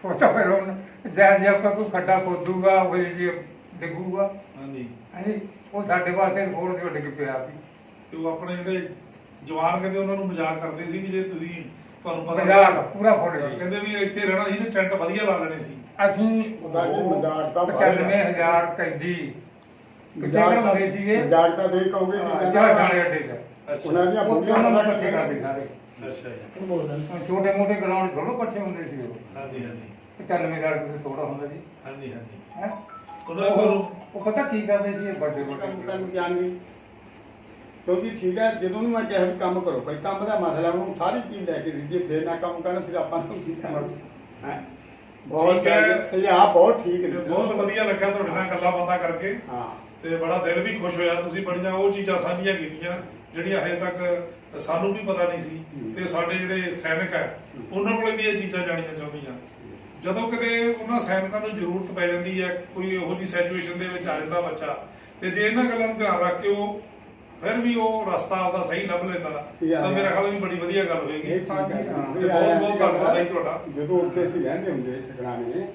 ਉਹ ਤਾਂ ਫਿਰ ਹੁਣ ਜੈ ਜੈ ਆਪਾਂ ਕੋਈ ਖੱਡਾ ਖੋਦੂਗਾ ਉਹ ਜੀ ਡਿੱਗੂਗਾ। ਹਾਂਜੀ। ਹਾਂਜੀ ਉਹ ਸਾਡੇ ਵਾਸਤੇ ਹੋਰ ਦੇ ਡਿੱਗ ਪਿਆ ਵੀ? ਤੇ ਉਹ ਆਪਣੇ ਜਿਹੜੇ ਜਵਾਨ ਕਹਿੰਦੇ ਉਹਨਾਂ ਨੂੰ ਮਜ਼ਾਕ ਕਰਦੇ ਸੀ ਵੀ ਜੇ ਤੁਸੀਂ ਤੁਹਾਨੂੰ ਪਤਾ ਮਜ਼ਾਕ ਪੂਰਾ ਫੁੱਟ ਜੀ। ਕਹਿੰਦੇ ਵੀ ਇੱਥੇ ਰਹਿਣਾ ਸੀ ਤੇ ਟੈਂਟ ਵਧੀਆ ਲਾ ਲੈਣੇ ਸੀ। ਅਸੀਂ ਉਹਦਾ ਜੀ ਮਜ਼ਾਕ ਤਾਂ ਬਾਹਰ ਆ। 95000 ਕੈਦੀ ਕਿੱਥੇ ਮਜ਼ਾਕ ਤਾਂ ਬਣਾਉਂਦੇ ਸੀਗੇ? ਮਜ਼ਾਕ ਤਾਂ ਦੇ ਕਹੋਗੇ ਕਿ ਕਹਿੰਦਾ ਖਾਣੇ ਅੱਡੇ 'ਚ ਅੱਛਾ। ਉਹਨਾਂ ਦੀਆਂ ਉੱਥੇ ਬੁੜੀਆਂ ਉਹਨਾਂ ਨੂੰ ਦਾ ਇਕੱਠੇ ਕਰਦੇ ਸਾਰੇ। ਅੱਛਾ ਜੀ। ਛੋਟੇ ਮੋਟੇ ਗਰਾਊਂਡ ਥੋੜੋ ਇਕੱਠੇ ਹੁੰਦੇ ਸੀ ਉਹ। ਹਾਂਜੀ ਹਾਂਜੀ। 95000 ਕਿਸੇ ਥੋੜਾ ਹੁੰਦਾ ਜੀ। ਹਾਂਜੀ ਹਾਂਜੀ। ਹੈ? ਉਹਨਾਂ ਉਹ ਪਤਾ ਕੀ ਕਰਦੇ ਸੀ ਇਹ ਵੱਡੇ ਕੰਮ ਵੱਡੇ ਕਿਉਂਕਿ ਠੀਕ ਹੈ ਜਦੋਂ ਨੂੰ ਮੈਂ ਕਿਹਾ ਵੀ ਕੰਮ ਕਰੋ ਭਾਈ ਕੰਮ ਦਾ ਮਸਲਾ ਉਹਨੂੰ ਸਾਰੀ ਚੀਜ਼ ਲੈ ਕੇ ਦਿੱਤੀ ਫੇਰ ਨਾ ਕੰਮ ਕਰਨ ਫਿਰ ਆਪਾਂ ਨੂੰ ਕੀ ਕਰਨਾ? ਹੈ? ਬਹੁਤ ਠੀਕ ਹੈ। ਸਹੀ ਆ ਬਹੁਤ ਠੀਕ ਤੇ ਨੇ ਬਹੁਤ ਵਧੀਆ ਲੱਗਿਆ ਤੁਹਾਡੇ ਨਾਲ ਗੱਲਾਂ ਬਾਤਾਂ ਕਰਕੇ। ਹਾਂ। ਤੇ ਬੜਾ ਦਿਲ ਵੀ ਖੁਸ਼ ਹੋਇਆ ਤੁਸੀਂ ਬੜੀਆਂ ਉਹ ਚੀਜ਼ਾਂ ਸਾਂਝੀਆਂ ਕੀਤੀਆਂ ਜਿਹੜੀਆਂ ਹਜੇ ਤੱਕ ਸਾਨੂੰ ਵੀ ਪਤਾ ਨਹੀਂ ਸੀ। ਤੇ ਸਾਡੇ ਜਿਹੜੇ ਸੈਨਿਕ ਹੈ। ਉਹਨਾਂ ਕੋਲੇ ਵੀ ਇਹ ਚੀਜ਼ਾਂ ਜਾਣੀਆਂ ਚਾਹੁੰਦੀਆਂ। ਜਦੋਂ ਕਿਤੇ ਉਹਨਾਂ ਸੈਨਿਕਾਂ ਨੂੰ ਜ਼ਰੂਰਤ ਪੈ ਜਾਂਦੀ ਹੈ ਕੋਈ ਇਹੋ ਜਿਹੀ ਸਿਚੁਏਸ਼ਨ ਦੇ ਵਿੱਚ ਆ ਜਾਂਦਾ ਬੱਚਾ ਤੇ ਜੇ ਇਹਨਾਂ ਗੱਲਾਂ ਨੂੰ ਧਿਆਨ ਰੱਖ ਕੇ ਉਹ ਫਿਰ ਵੀ ਉਹ ਰਸਤਾ ਆਪਦਾ ਸਹੀ ਲੱਭ ਲੈਂਦਾ ਤਾਂ ਮੇਰਾ ਖਿਆਲ ਵੀ ਬੜੀ ਵਧੀਆ ਗੱਲ ਹੋਏਗੀ। ਬਹੁਤ ਬਹੁਤ ਧੰਨਵਾਦ ਹੈ ਜੀ ਤੁਹਾਡਾ। ਜਦੋਂ ਉੱਥੇ ਅਸੀਂ ਰਹਿੰਦੇ ਹੁੰਦੇ ਸੀ ਸਗਰਾਨੇ